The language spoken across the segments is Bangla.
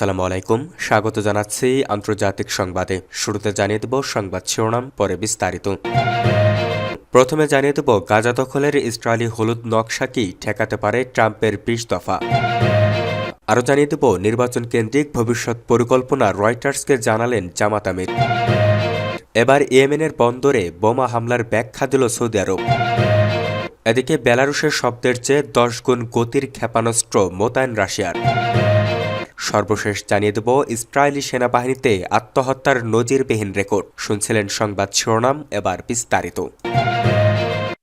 আসসালামু আলাইকুম। স্বাগত জানাচ্ছি আন্তর্জাতিক সংবাদে। শুরুতে জানিয়ে দেব সংবাদ শিরোনাম, পরে বিস্তারিত। প্রথমে জানিয়ে দেব, গাজা দখলের ইসরায়েলি হলুদ নকশা কি ঠেকাতে পারে ট্রাম্পের বিশ দফা। আরও জানিয়ে দেব, নির্বাচন কেন্দ্রিক ভবিষ্যৎ পরিকল্পনা রয়টার্সকে জানালেন জামাত আমির। এবার ইয়েমেনের বন্দরে বোমা হামলার ব্যাখ্যা দিল সৌদি আরব। এদিকে বেলারুশের শব্দের চেয়ে দশ গুণ গতির ক্ষেপণাস্ত্র মোতায়েন রাশিয়ার। সর্বশেষ জানিয়ে দেব ইসরায়েলি সেনাবাহিনীতে আত্মহত্যার নজিরবিহীন রেকর্ড। শুনছিলেন সংবাদ শিরোনাম এবার বিস্তারিত।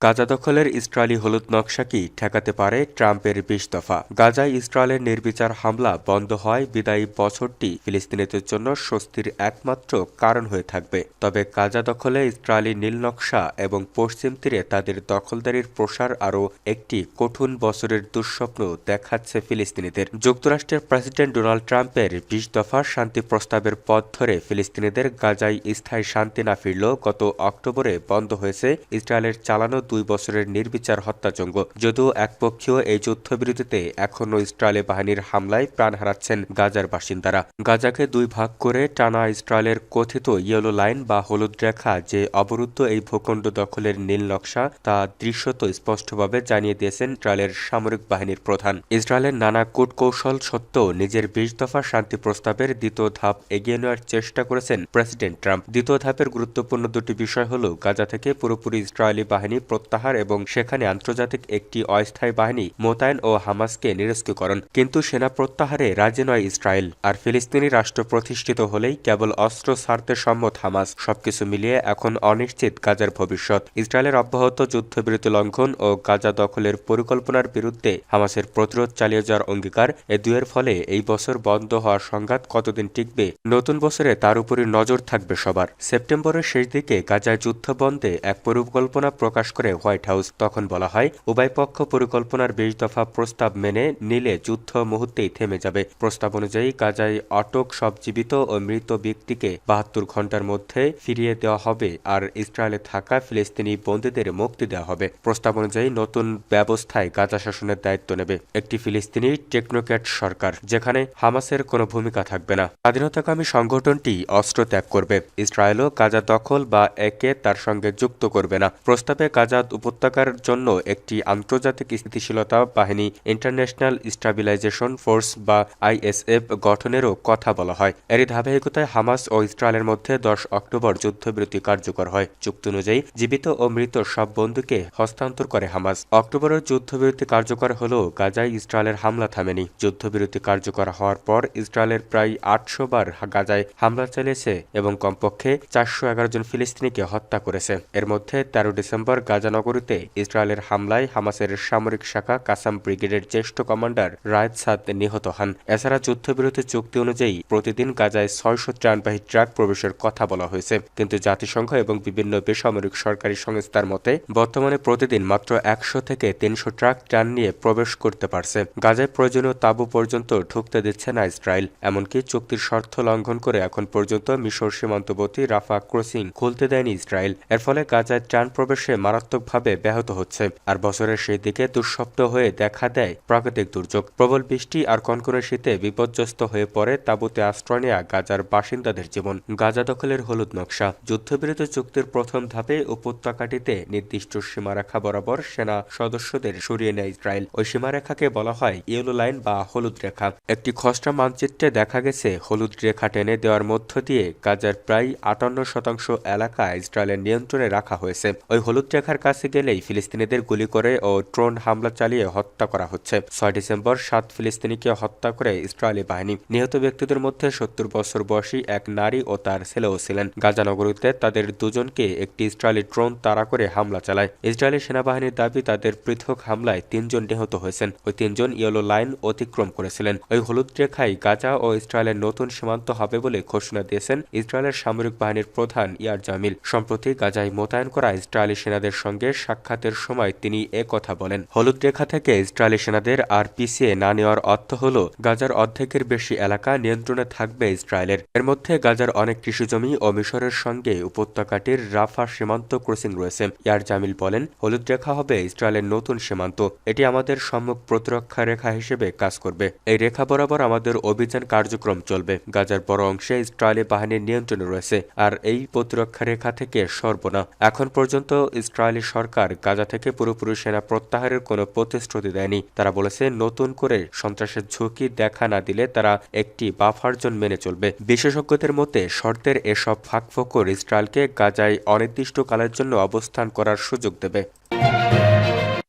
গাজা দখলের ইসরায়েলি হলুদ নকশা কি ঠেকাতে পারে ট্রাম্পের বিশ দফা? গাজায় ইসরায়েলের নির্বিচার হামলা বন্ধ হয় বিদায়ী বছরটি ফিলিস্তিনিদের জন্য স্বস্তির একমাত্র কারণ হয়ে থাকবে। তবে গাজা দখলে ইসরায়েলি নীল নকশা এবং পশ্চিম তীরে তাদের দখলদারির প্রসার আরও একটি কঠিন বছরের দুঃস্বপ্ন দেখাচ্ছে ফিলিস্তিনিদের। যুক্তরাষ্ট্রের প্রেসিডেন্ট ডোনাল্ড ট্রাম্পের বিশ দফা শান্তি প্রস্তাবের পথ ধরে ফিলিস্তিনিদের গাজায় স্থায়ী শান্তি না ফিরলেও গত অক্টোবরে বন্ধ হয়েছে ইসরায়েলের চালানো দুই বছরের নির্বিচার হত্যাযজ্ঞ যদিও একপক্ষীয় এই যুদ্ধবিরতিতে এখনও ইসরায়েলি বাহিনীর হামলায় প্রাণ হারাচ্ছেন গাজার বাসিন্দারা। গাজাকে দুই ভাগ করে টানা ইসরায়েলের কথিত ইয়েলো লাইন বা হলুদ রেখা যে অবরুদ্ধ এই ভূখণ্ড দখলের নীল নকশা, তা দৃশ্যত স্পষ্টভাবে জানিয়ে দিয়েছেন ইসরায়েলের সামরিক বাহিনীর প্রধান। ইসরায়েলের নানা কূটকৌশল সত্ত্বেও নিজের বিশ দফা শান্তি প্রস্তাবের দ্বিতীয় ধাপ এগিয়ে নেওয়ার চেষ্টা করেছেন প্রেসিডেন্ট ট্রাম্প। দ্বিতীয় ধাপের গুরুত্বপূর্ণ দুটি বিষয় হল গাজা থেকে পুরোপুরি ইসরায়েলি বাহিনী প্রত্যাহার এবং সেখানে আন্তর্জাতিক একটি অস্থায়ী বাহিনী মোতায়েন ও হামাসকে নিরস্ত্রীকরণ কিন্তু সেনা প্রত্যাহারে রাজি নয় ইসরায়েল। আর ফিলিস্তিনি রাষ্ট্র প্রতিষ্ঠিত হলেই কেবল অস্ত্র ছাড়তে সম্মত হামাস। সবকিছু মিলিয়ে এখন অনিশ্চিত গাজার ভবিষ্যৎ। ইসরায়েলের অব্যাহত যুদ্ধবিরতি লঙ্ঘন ও গাজা দখলের পরিকল্পনার বিরুদ্ধে হামাসের প্রতিরোধ চালিয়ে যাওয়ার অঙ্গীকার এ দুয়ের ফলে এই বছর বন্ধ হওয়ার সংঘাত কতদিন টিকবে, নতুন বছরে তার উপরই নজর থাকবে সবার। সেপ্টেম্বরের শেষ দিকে গাজায় যুদ্ধ বন্ধে এক পরিকল্পনা প্রকাশ করে হোয়াইট হাউস তখন বলা হয়, উভয় পক্ষ পরিকল্পনার বিশ দফা প্রস্তাব মেনে নিলে যুদ্ধ মুহূর্তেই থেমে যাবে। প্রস্তাব অনুযায়ী গাজায় অটক সব জীবিত ও মৃত ব্যক্তিকে বাহাত্তর ঘণ্টার মধ্যে ফিরিয়ে দেওয়া হবে আর ইসরায়েলে থাকা ফিলিস্তিনি বন্দীদের মুক্তি দেওয়া হবে। প্রস্তাব অনুযায়ী নতুন ব্যবস্থায় গাজা শাসনের দায়িত্ব নেবে একটি ফিলিস্তিনি টেকনোক্যাট সরকার, যেখানে হামাসের কোনো ভূমিকা থাকবে না। স্বাধীনতাকামী সংগঠনটি অস্ত্র ত্যাগ করবে। ইসরায়েলও গাজা দখল বা একে তার সঙ্গে যুক্ত করবে না। প্রস্তাবে গাজা উপত্যকার জন্য একটি আন্তর্জাতিক স্থিতিশীলতা বাহিনী ইন্টারন্যাশনাল স্টাবিলাইজেশন ফোর্স বা আইএসএফ গঠনেরও কথা বলা হয়। এরই ধারাবাহিকতায় হামাস ও ইসরায়েলের মধ্যে দশ অক্টোবর যুদ্ধবিরতি কার্যকর হয়। চুক্তি অনুযায়ী, জীবিত ও মৃত সব বন্ধুকে হস্তান্তর করে হামাস। অক্টোবরের যুদ্ধবিরতি কার্যকর হলেও গাজায় ইসরায়েলের হামলা থামেনি। যুদ্ধবিরতি কার্যকর হওয়ার পর ইসরায়েলের প্রায় আটশো বার গাজায় হামলা চালিয়েছে এবং কমপক্ষে চারশো এগারো জন ফিলিস্তিনিকে হত্যা করেছে। এর মধ্যে তেরো ডিসেম্বর গাজা নগরীতে ইসরায়েলের হামলায় হামাসের সামরিক শাখা কাসাম ব্রিগেডের জ্যেষ্ঠ কমান্ডার রায়ত সাদ নিহত হন। এছাড়া যুদ্ধবিরতি চুক্তি অনুযায়ী প্রতিদিন গাজায় ছয়শো ত্রাণবাহী ট্রাক প্রবেশের কথা বলা হয়েছে। কিন্তু জাতিসংঘ এবং বিভিন্ন বেসামরিক সরকারি সংস্থার মতে, বর্তমানে প্রতিদিন মাত্র একশো থেকে তিনশো ট্রাক ত্রাণ নিয়ে প্রবেশ করতে পারছে। গাজায় প্রয়োজনীয় তাঁবু পর্যন্ত ঢুকতে দিচ্ছে না ইসরায়েল। এমনকি চুক্তির শর্ত লঙ্ঘন করে এখন পর্যন্ত মিশর সীমান্তবর্তী রাফা ক্রসিং খুলতে দেয়নি ইসরায়েল। এর ফলে গাজায় ত্রাণ প্রবেশে মারাত্মকভাবে ব্যাহত হচ্ছে। আর বছরের সেই দিকে দুঃস্বপ্ন হয়ে দেখা দেয় প্রাকৃতিক দুর্যোগ। প্রবল বৃষ্টি আর কনকনে শীতে বিপর্যস্ত হয়ে পড়ে তাঁবুতে আশ্রয় নেয়া গাজার বাসিন্দাদের জীবন। গাজা দখলের হলুদ নকশা। যুদ্ধবিরতি চুক্তির প্রথম ধাপে উপত্যকাটিতে নির্দিষ্ট সীমারেখা বরাবর সেনা সদস্যদের সরিয়ে নেয় ইসরায়েল। ওই সীমারেখাকে বলা হয় ইয়েলো লাইন বা হলুদ রেখা। একটি খসড়া মানচিত্রে দেখা গেছে হলুদ রেখা টেনে দেওয়ার মধ্য দিয়ে গাজার প্রায় আটান্ন শতাংশ এলাকা ইসরায়েলের নিয়ন্ত্রণে রাখা হয়েছে। ওই হলুদ রেখার কাছে গেলেই ফিলিস্তিনিদের গুলি করে ও ড্রোন হামলা চালিয়ে হত্যা করা হচ্ছে। ছয় ডিসেম্বর সাত ফিলিস্তিনিকে হত্যা করে ইসরায়েলি বাহিনী। নিহত ব্যক্তিদের মধ্যে সত্তর বছর বয়সী এক নারী ও তার ছেলেও ছিলেন। গাজা নগরীতে তাদের দুজনকে একটি ইসরায়েলি ড্রোন তাড়া করে হামলা চালায়। ইসরায়েলি সেনাবাহিনীর দাবি, তাদের পৃথক হামলায় তিনজন নিহত হয়েছেন। ওই তিনজন ইয়েলো লাইন অতিক্রম করেছিলেন। ওই হলুদ রেখায় গাজা ও ইসরায়েলের নতুন সীমান্ত হবে বলে ঘোষণা দিয়েছেন ইসরায়েলের সামরিক বাহিনীর প্রধান ইয়ার জামিল। সম্প্রতি গাজায় মোতায়েন করা ইসরায়েলি সেনাদের সঙ্গে সঙ্গে সাক্ষাতের সময় তিনি এ কথা বলেন। হলুদ রেখা থেকে ইসরায়েলি সেনাদের আর পিছিয়ে না নেওয়ার অর্থ হল, গাজার অর্ধেকের বেশি এলাকা নিয়ন্ত্রণে থাকবে ইসরায়েলের। এর মধ্যে গাজার অনেক কৃষিজমি ও মিশরের সঙ্গে উপত্যকাটির রাফা সীমান্ত ক্রসিং রয়েছে। ইয়ার জামিল বলেন, হলুদ রেখা হবে ইসরায়েলের নতুন সীমান্ত। এটি আমাদের সম্মুখ প্রতিরক্ষা রেখা হিসেবে কাজ করবে। এই রেখা বরাবর আমাদের অভিযান কার্যক্রম চলবে। গাজার বড় অংশে ইসরায়েলি বাহিনীর নিয়ন্ত্রণে রয়েছে, আর এই প্রতিরক্ষা রেখা থেকে সর্বনা এখন পর্যন্ত ইসরায়েলি সরকার গাজা থেকে পুরোপুরি সেনা প্রত্যাহারের কোনো প্রতিশ্রুতি দেয়নি। তারা বলেছে, নতুন করে সন্ত্রাসের ঝুঁকি দেখা না দিলে তারা একটি বাফার জোন মেনে চলবে। বিশেষজ্ঞদের মতে, শর্তের এসব ফাঁকফোকর ইসরায়েলকে গাজায় অনির্দিষ্টকালের জন্য অবস্থান করার সুযোগ দেবে।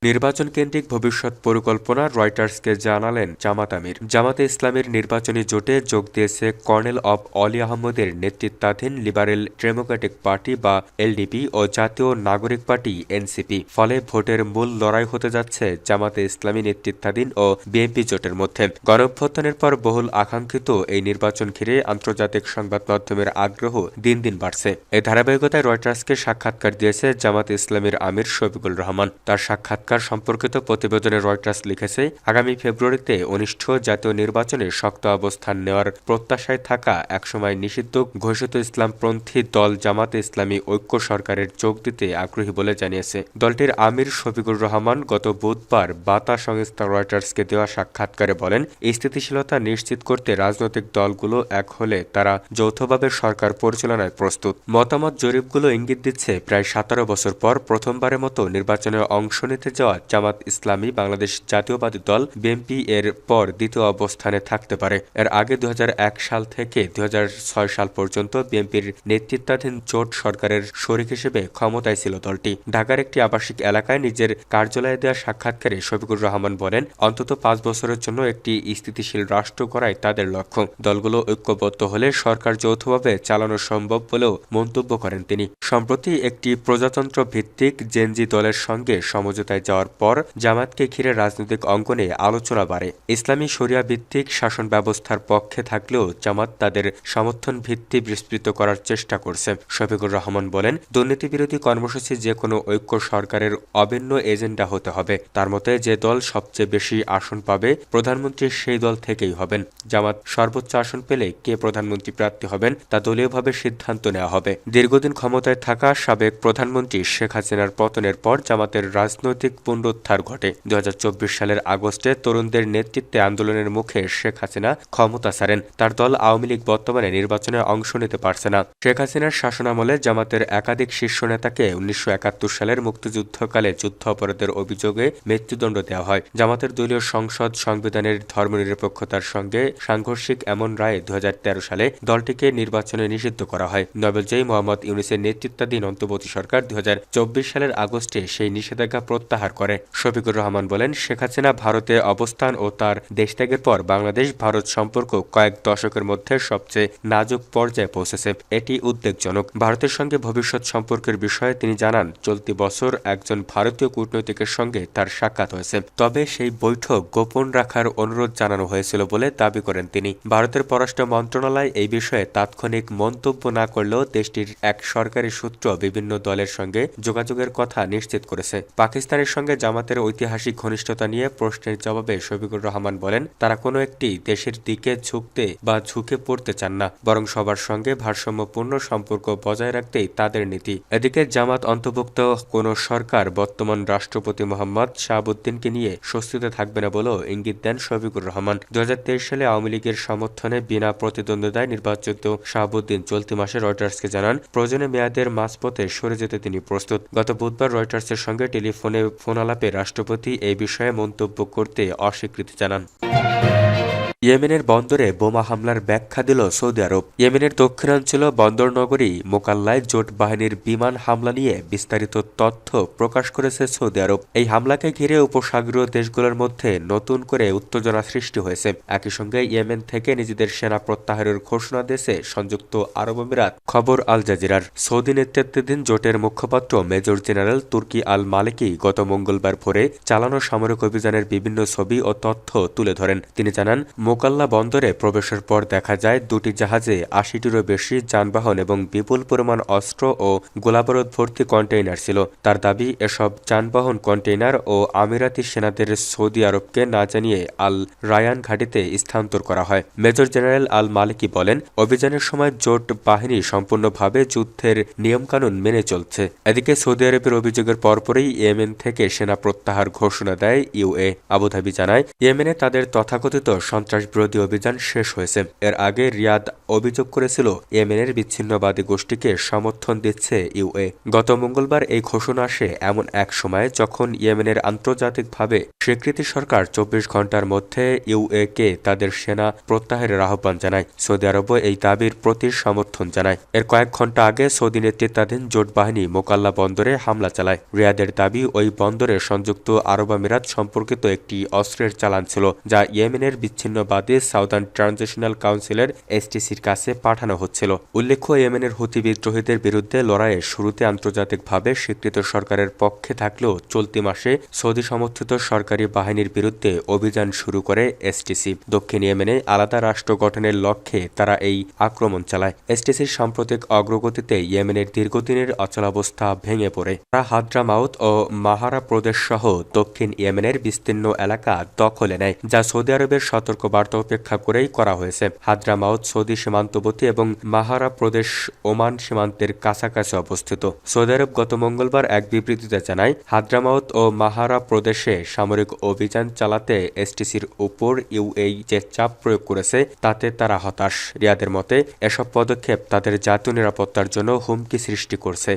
নির্বাচন কেন্দ্রিক ভবিষ্যৎ পরিকল্পনা রয়টার্সকে জানালেন জামাত আমির। জামাতে ইসলামের নির্বাচনী জোটে যোগ দিয়েছে কর্নেল অব অলি আহমদের নেতৃত্বাধীন লিবারেল ডেমোক্রেটিক পার্টি বা এলডিপি ও জাতীয় নাগরিক পার্টি এনসিপি। ফলে ভোটের মূল লড়াই হতে যাচ্ছে জামাতে ইসলামী নেতৃত্বাধীন ও বিএনপি জোটের মধ্যে। গণঅভ্যুত্থানের পর বহুল আকাঙ্ক্ষিত এই নির্বাচন ঘিরে আন্তর্জাতিক সংবাদ মাধ্যমের আগ্রহ দিন দিন বাড়ছে। এই ধারাবাহিকতায় রয়টার্সকে সাক্ষাৎকার দিয়েছে জামাত ইসলামের আমির শফিকুল রহমান। তার সাক্ষাৎ সাক্ষাৎকার সম্পর্কিত প্রতিবেদনে রয়টার্স লিখেছে, আগামী ফেব্রুয়ারিতে অনিষ্ঠ জাতীয় নির্বাচনে শক্ত অবস্থান নেওয়ার প্রত্যাশায় থাকা একসময় নিষিদ্ধ ঘোষিত ইসলামপন্থী দল জামাতে ইসলামী ঐক্য সরকারের যোগ দিতে আগ্রহী বলে জানিয়েছে। দলটির আমির শফিকুর রহমান গত বুধবার বাতা সংস্থা রয়টার্সকে দেওয়া সাক্ষাৎকারে বলেন স্থিতিশীলতা নিশ্চিত করতে রাজনৈতিক দলগুলো এক হলে তারা যৌথভাবে সরকার পরিচালনায় প্রস্তুত। মতামত জরিপগুলো ইঙ্গিত দিচ্ছে, প্রায় সতেরো বছর পর প্রথমবারের মতো নির্বাচনে অংশ নিতে যাওয়া জামাত ইসলামী বাংলাদেশ জাতীয়বাদী দল বিএনপি এর পর দ্বিতীয় অবস্থানে থাকতে পারে। এর আগে দু হাজার এক সাল থেকে দু হাজার ছয় সাল পর্যন্ত বিএনপির নেতৃত্বাধীন জোট সরকারের শরিক হিসেবে ক্ষমতায় ছিল দলটি। ঢাকার একটি আবাসিক এলাকায় নিজের কার্যালয়ে দেওয়া সাক্ষাৎকারে শফিকুর রহমান বলেন, অন্তত পাঁচ বছরের জন্য একটি স্থিতিশীল রাষ্ট্র করাই তাদের লক্ষ্য। দলগুলো ঐক্যবদ্ধ হলে সরকার যৌথভাবে চালানো সম্ভব বলেও মন্তব্য করেন তিনি। সম্প্রতি একটি প্রজাতন্ত্র ভিত্তিক জেনজি দলের সঙ্গে সমঝোতায় যাওয়ার পর জামাতকে ঘিরে রাজনৈতিক অঙ্গনে আলোচনা বাড়ে। ইসলামী শরিয়া ভিত্তিক শাসন ব্যবস্থার পক্ষে থাকলেও জামাত তাদের সমর্থন ভিত্তি বিস্তৃত করার চেষ্টা করছে। শফিকুর রহমান বলেন দুর্নীতি বিরোধী কর্মসূচি যে কোনো ঐক্য সরকারের অভিন্ন এজেন্ডা হতে হবে। তার মতে, যে দল সবচেয়ে বেশি আসন পাবে, প্রধানমন্ত্রী সেই দল থেকেই হবেন। জামাত সর্বোচ্চ আসন পেলে কে প্রধানমন্ত্রী প্রার্থী হবেন, তা দলীয়ভাবে সিদ্ধান্ত নেওয়া হবে। দীর্ঘদিন ক্ষমতায় থাকা সাবেক প্রধানমন্ত্রী শেখ হাসিনার পতনের পর জামাতের রাজনৈতিক পুনরুদ্ধার ঘটে। দু হাজার চব্বিশ সালের আগস্টে তরুণদের নেতৃত্বে আন্দোলনের মুখে শেখ হাসিনা ক্ষমতা ছাড়েন। তার দল আওয়ামী লীগ বর্তমানে নির্বাচনে অংশ নিতে পারছে না। শেখ হাসিনার শাসনামলে জামাতের একাধিক শীর্ষ নেতাকে উনিশশো একাত্তর সালের মুক্তিযুদ্ধকালে যুদ্ধ অপরাধের অভিযোগে মৃত্যুদণ্ড দেওয়া হয়। জামাতের দলীয় সংসদ সংবিধানের ধর্মনিরপেক্ষতার সঙ্গে সাংঘর্ষিক এমন রায়ে দু হাজার তেরো সালে দলটিকে নির্বাচনে নিষিদ্ধ করা হয়। নোবেলজয়ী মোহাম্মদ ইউনিসের নেতৃত্বাধীন অন্তর্বর্তী সরকার দু হাজার চব্বিশ সালের আগস্টে সেই নিষেধাজ্ঞা প্রত্যাহার করে। শফিকুর রহমান বলেন, শেখ হাসিনা ভারতে অবস্থান ও তার দেশত্যাগের পর বাংলাদেশ ভারত সম্পর্ক কয়েক দশকের মধ্যে সবচেয়ে নাজুক পর্যায়ে পৌঁছেছে। এটি উদ্বেগজনক। ভারতের সঙ্গে ভবিষ্যৎ সম্পর্কের বিষয়ে তিনি জানান, চলতি বছর একজন ভারতীয় কূটনৈতিকের সঙ্গে তার সাক্ষাৎ হয়েছে। তবে সেই বৈঠক গোপন রাখার অনুরোধ জানানো হয়েছিল বলে দাবি করেন তিনি। ভারতের পররাষ্ট্র মন্ত্রণালয় এই বিষয়ে তাৎক্ষণিক মন্তব্য না করলেও দেশটির এক সরকারি সূত্র বিভিন্ন দলের সঙ্গে যোগাযোগের কথা নিশ্চিত করেছে। পাকিস্তানের সঙ্গে জামাতের ঐতিহাসিক ঘনিষ্ঠতা নিয়ে প্রশ্নের জবাবে শফিকুর রহমান বলেন, তারা কোনো একটি দেশের দিকে ঝুঁকতে বা ঝুঁকে পড়তে চান না, বরং সবার সঙ্গে ভারসাম্যপূর্ণ সম্পর্ক বজায় রাখতেই তাদের নীতি। এদিকে জামাত অন্তর্ভুক্ত কোন সরকার বর্তমান রাষ্ট্রপতি মোহাম্মদ শাহাবুদ্দিনকে নিয়ে স্বস্তিতে থাকবে না বলেও ইঙ্গিত দেন শফিকুর রহমান। দু হাজার তেইশ সালে আওয়ামী লীগের সমর্থনে বিনা প্রতিদ্বন্দ্বিতায় নির্বাচিত শাহাবুদ্দিন চলতি মাসে রয়টার্সকে জানান, প্রয়োজনে মেয়াদের মাঝপথে সরে যেতে তিনি প্রস্তুত। গত বুধবার রয়টার্সের সঙ্গে টেলিফোনে ফোনালাপে রাষ্ট্রপতি এই বিষয়ে মন্তব্য করতে অস্বীকৃতি জানান। ইয়েমেনের বন্দরে বোমা হামলার ব্যাখ্যা দিল সৌদি আরব। ইয়েমেনের দক্ষিণাঞ্চল বন্দর নগরী মোকাল্লায় জোট বাহিনীর বিমান হামলা নিয়ে বিস্তারিত তথ্য প্রকাশ করেছে সৌদি আরব। এই হামলাকে ঘিরে উপসাগরীয় দেশগুলোর মধ্যে নতুন করে উত্তেজনা সৃষ্টি হয়েছে। একই সঙ্গে ইয়েমেন থেকে নিজেদের সেনা প্রত্যাহারের ঘোষণা দিয়েছে সংযুক্ত আরব আমিরাত। খবর আল জাজিরার। সৌদি নেতৃত্বাধীন জোটের মুখপাত্র মেজর জেনারেল তুর্কি আল মালিকি গত মঙ্গলবার ভোরে চালানো সামরিক অভিযানের বিভিন্ন ছবি ও তথ্য তুলে ধরেন। তিনি জানান মোকাল্লা বন্দরে প্রবেশের পর দেখা যায় দুটি জাহাজে আশিটিরও বেশি যানবাহন এবং বিপুল পরিমাণ অস্ত্র ও গোলাবারুদ ভর্তি কন্টেইনার ছিল। তার দাবি, এসব যানবাহন কন্টেইনার ও আমিরাতি সেনাদের সৌদি আরবকে না জানিয়ে আল রায়ান ঘাটিতে স্থানান্তর করা হয়। মেজর জেনারেল আল মালিকি বলেন, অভিযানের সময় জোট বাহিনী সম্পূর্ণভাবে যুদ্ধের নিয়মকানুন মেনে চলছে। এদিকে সৌদি আরবের অভিযোগের পরপরই ইয়েমেন থেকে সেনা প্রত্যাহার ঘোষণা দেয় ইউএ আবুধাবি জানায়, ইয়েমেনে তাদের তথাকথিত সন্ত্রাস বিরোধী অভিযান শেষ হয়েছে। এর আগে রিয়াদ অভিযোগ করেছিল, ইয়েমেনের বিচ্ছিন্নবাদী গোষ্ঠীকে সমর্থন দিচ্ছে ইউএ। গত মঙ্গলবার এই ঘোষণা আসে এমন এক সময়ে যখন ইয়েমেনের আন্তর্জাতিকভাবে স্বীকৃতি সরকার চব্বিশ ঘণ্টার মধ্যে ইউএ কে তাদের সেনা প্রত্যাহারের আহ্বান জানায়। সৌদি আরবও এই দাবির প্রতি সমর্থন জানায়। এর কয়েক ঘণ্টা আগে সৌদি নেতৃত্বাধীন জোট বাহিনী মোকাল্লা বন্দরে হামলা চালায়। রিয়াদের দাবি, ওই বন্দরে সংযুক্ত আরব আমিরাত সম্পর্কিত একটি অস্ত্রের চালান ছিল, যা ইয়েমেনের বিচ্ছিন্নবাদী সাউদার্ন ট্রানজিশনাল কাউন্সিলের এসটিসির কাছে পাঠানো হচ্ছিল। উল্লেখ্য, ইয়েমেনের হুতি বিদ্রোহীদের বিরুদ্ধে লড়াইয়ে শুরুতে আন্তর্জাতিকভাবে স্বীকৃত সরকারের পক্ষে থাকলেও চলতি মাসে সৌদি সমর্থিত সরকারি বাহিনীর বিরুদ্ধে অভিযান শুরু করে এসটিসি। দক্ষিণ ইয়েমেনে আলাদা রাষ্ট্র গঠনের লক্ষ্যে তারা এই আক্রমণ চালায়। এসটিসির সাম্প্রতিক অগ্রগতিতে ইয়েমেনের দীর্ঘদিনের অচলাবস্থা ভেঙে পড়ে। তারা হাদ্রা মাউথ ও মাহারা প্রদেশ সহ দক্ষিণ ইয়েমেনের বিস্তীর্ণ এলাকা দখলে নেয়, যা সৌদি আরবের সতর্ক বার্তা উপেক্ষা করেই করা হয়েছে। হাদ্রা মাউথ সৌদি সীমান্তবর্তী এবং মাহারা প্রদেশ ওমান সীমান্তের কাছাকাছি অবস্থিত। সৌদি আরব গত মঙ্গলবার এক বিবৃতিতে জানায় হাদ্রামাউত ও মাহারা প্রদেশে সামরিক অভিযান চালাতে এসটিসির উপর ইউএই যে চাপ প্রয়োগ করেছে, তাতে তারা হতাশ। রিয়াদের মতে, এসব পদক্ষেপ তাদের জাতীয় নিরাপত্তার জন্য হুমকি সৃষ্টি করছে।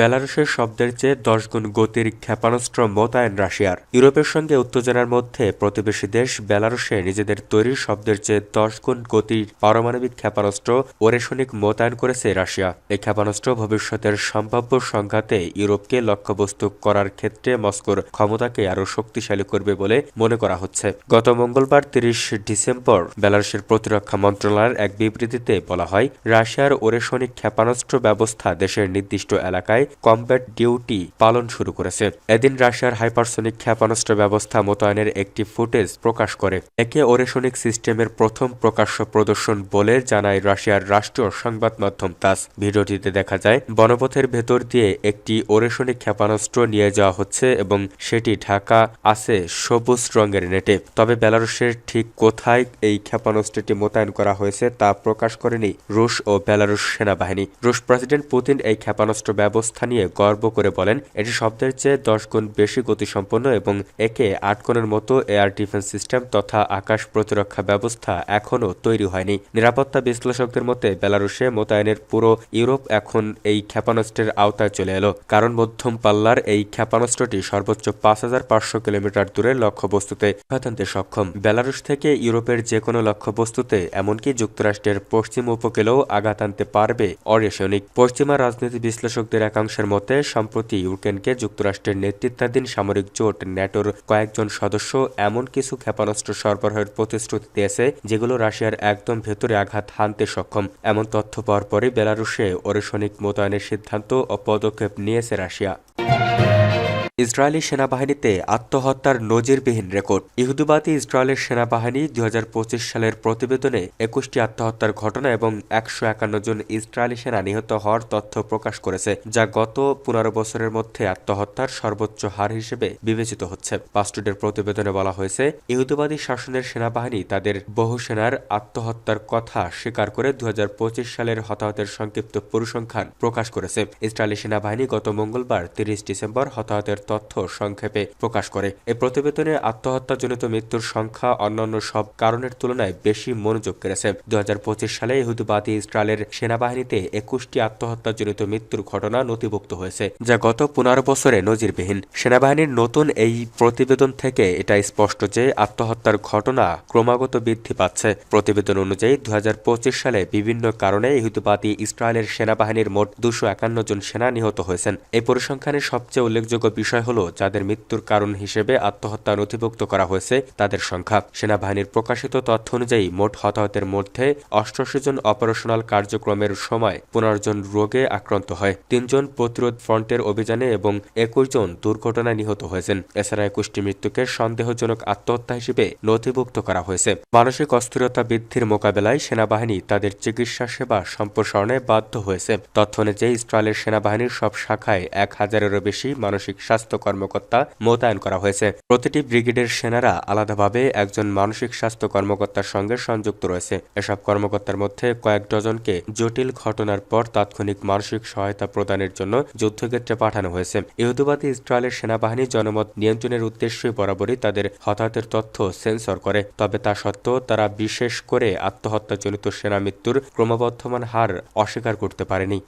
বেলারুশের শব্দের চেয়ে দশ গুণ গতির ক্ষেপণাস্ত্র মোতায়েন রাশিয়ার। ইউরোপের সঙ্গে উত্তেজনার মধ্যে প্রতিবেশী দেশ বেলারুশে নিজেদের তৈরি শব্দের চেয়ে দশ গুণ গতির পারমাণবিক ক্ষেপণাস্ত্র ওরেশনিক মোতায়েন করেছে রাশিয়া। এই ক্ষেপণাস্ত্র ভবিষ্যতের সম্ভাব্য সংঘাতে ইউরোপকে লক্ষ্যবস্তু করার ক্ষেত্রে মস্কোর ক্ষমতাকে আরও শক্তিশালী করবে বলে মনে করা হচ্ছে। গত মঙ্গলবার তিরিশ ডিসেম্বর বেলারুশের প্রতিরক্ষা মন্ত্রণালয়ের এক বিবৃতিতে বলা হয়, রাশিয়ার ওরেশনিক ক্ষেপণাস্ত্র ব্যবস্থা দেশের নির্দিষ্ট এলাকায় কমব্যাট ডিউটি পালন শুরু করেছে। এদিন রাশিয়ার হাইপারসোনিক ক্ষেপণাস্ত্র ব্যবস্থা মোতায়েনের একটি ফুটেজ প্রকাশ করে। একে ওরেশনিক সিস্টেমের প্রথম প্রকাশ্য প্রদর্শন বলে জানায় রাশিয়ার রাষ্ট্রীয় সংবাদ মাধ্যম তাস। ভিডিওটিতে দেখা যায়, বনপথের ভেতর দিয়ে একটি ওরেশনিক ক্ষেপণাস্ত্র নিয়ে যাওয়া হচ্ছে এবং সেটি ঢাকা আছে সবুজ রঙের নেটে। তবে বেলারুশের ঠিক কোথায় এই ক্ষেপণাস্ত্রটি মোতায়েন করা হয়েছে তা প্রকাশ করেনি রুশ ও বেলারুশ সেনাবাহিনী। রুশ প্রেসিডেন্ট পুতিন এই ক্ষেপণাস্ত্র ব্যবস্থা অবস্থা নিয়ে গর্ব করে বলেন, এটি শব্দের চেয়ে দশ গুণ বেশি গতিসম্পন্ন এবং একে আট কোণের মতো এয়ার ডিফেন্স সিস্টেম তথা আকাশ প্রতিরক্ষা ব্যবস্থা এখনও তৈরি হয়নি। নিরাপত্তা বিশ্লেষকদের মতে, বেলারুশে মোতায়েনের পুরো ইউরোপ এখন এই ক্ষেপণাস্ত্রের আওতায় চলে এলো। কারণ মধ্যম পাল্লার এই ক্ষেপণাস্ত্রটি সর্বোচ্চ পাঁচ হাজার পাঁচশো কিলোমিটার দূরে লক্ষ্যবস্তুতে আঘাত সক্ষম। বেলারুশ থেকে ইউরোপের যে কোনো লক্ষ্যবস্তুতে, এমনকি যুক্তরাষ্ট্রের পশ্চিম উপকূলেও আঘাত আনতে পারবে অরেশনিক পশ্চিমা রাজনীতি বিশ্লেষকদের একাংশ একাংশের মতে, সম্প্রতি ইউক্রেনকে যুক্তরাষ্ট্রের নেতৃত্বাধীন সামরিক জোট ন্যাটোর কয়েকজন সদস্য এমন কিছু ক্ষেপণাস্ত্র সরবরাহের প্রতিশ্রুতি দিয়েছে, যেগুলো রাশিয়ার একদম ভেতরে আঘাত হানতে সক্ষম। এমন তথ্য পাওয়ার পরে বেলারুশে ওরেশনিক মোতায়েনের সিদ্ধান্ত ও পদক্ষেপ নিয়েছে রাশিয়া। ইসরায়েলি সেনাবাহিনীতে আত্মহত্যার নজিরবিহীন রেকর্ড। ইহুদিবাদী ইসরায়েলের সেনাবাহিনী দুই সালের প্রতিবেদনে একুশটি আত্মহত্যার ঘটনা এবং একশো একান্ন জন ইসরায়েলি সেনা নিহত হওয়ার তথ্য প্রকাশ করেছে, যা গত পনেরো বছরের মধ্যে আত্মহত্যার সর্বোচ্চ হার হিসেবে বিবেচিত হচ্ছে। পাস্টুডের প্রতিবেদনে বলা হয়েছে, ইহুদিবাদী শাসনের সেনাবাহিনী তাদের বহু সেনার আত্মহত্যার কথা স্বীকার করে দু হাজার পঁচিশ সালের হতাহতের সংক্ষিপ্ত পরিসংখ্যান প্রকাশ করেছে। ইসরায়েলি সেনাবাহিনী গত মঙ্গলবার তিরিশ ডিসেম্বর হতাহতের তথ্য সংক্ষেপে প্রকাশ করে। এই প্রতিবেদনে আত্মহত্যাজনিত মৃত্যুর সংখ্যা অন্যান্য সব কারণের তুলনায় বেশি মনোযোগ কেড়েছে। দু হাজার পঁচিশ সালে ইহুদিবাদী ইসরায়েলের সেনাবাহিনীতে একুশটি আত্মহত্যাজনিত মৃত্যুর ঘটনা নথিভুক্ত হয়েছে, যা গত পনেরো বছরে নজিরবিহীন। সেনাবাহিনীর নতুন এই প্রতিবেদন থেকে এটা স্পষ্ট যে আত্মহত্যার ঘটনা ক্রমাগত বৃদ্ধি পাচ্ছে। প্রতিবেদন অনুযায়ী দু হাজার পঁচিশ সালে বিভিন্ন কারণে ইহুদিবাদী ইসরায়েলের সেনাবাহিনীর মোট দুশো জন সেনা নিহত হয়েছেন। এই পরিসংখ্যানের সবচেয়ে উল্লেখযোগ্য বিষয় বিষয় হলো, যাদের মৃত্যুর কারণ হিসেবে আত্মহত্যা নথিভুক্ত করা হয়েছে, তাদের সংখ্যা। সেনাবাহিনীর প্রকাশিত তথ্য অনুযায়ী, মোট হতাহতের মধ্যে অষ্টআশি জন অপারেশনাল কার্যক্রমের সময় পনেরো রোগে আক্রান্ত হয় তিনজন প্রতিরোধ ফ্রন্টের অভিযানে এবং একুশ জন দুর্ঘটনায় নিহত হয়েছেন। এছাড়া একুশটি মৃত্যুকে সন্দেহজনক আত্মহত্যা হিসেবে নথিভুক্ত করা হয়েছে। মানসিক অস্থিরতা বৃদ্ধির মোকাবেলায় সেনাবাহিনী তাদের চিকিৎসা সেবা সম্প্রসারণে বাধ্য হয়েছে। তথ্য অনুযায়ী, ইসরায়েলের সেনাবাহিনীর সব শাখায় এক হাজারেরও বেশি মানসিক স্বাস্থ্য কর্মকর্তা মোতায়েন করা হয়েছে। প্রতিটি ব্রিগেডের সেনারা আলাদাভাবে একজন মানসিক স্বাস্থ্য কর্মকর্তার সঙ্গে সংযুক্ত রয়েছে। এসব কর্মকর্তার মধ্যে কয়েক ডজনকে জটিল ঘটনার পর তাৎক্ষণিক মানসিক সহায়তা প্রদানের জন্য যুদ্ধক্ষেত্রে পাঠানো হয়েছে। ইহুদিবাদী ইসরায়েলের সেনাবাহিনী জনমত নিয়ন্ত্রণের উদ্দেশ্যে বরাবরই তাদের হতাহতের তথ্য সেন্সর করে। তবে তা সত্ত্বেও তারা বিশেষ করে আত্মহত্যাজনিত সেনা মৃত্যুর ক্রমবর্ধমান হার অস্বীকার করতে পারেনি।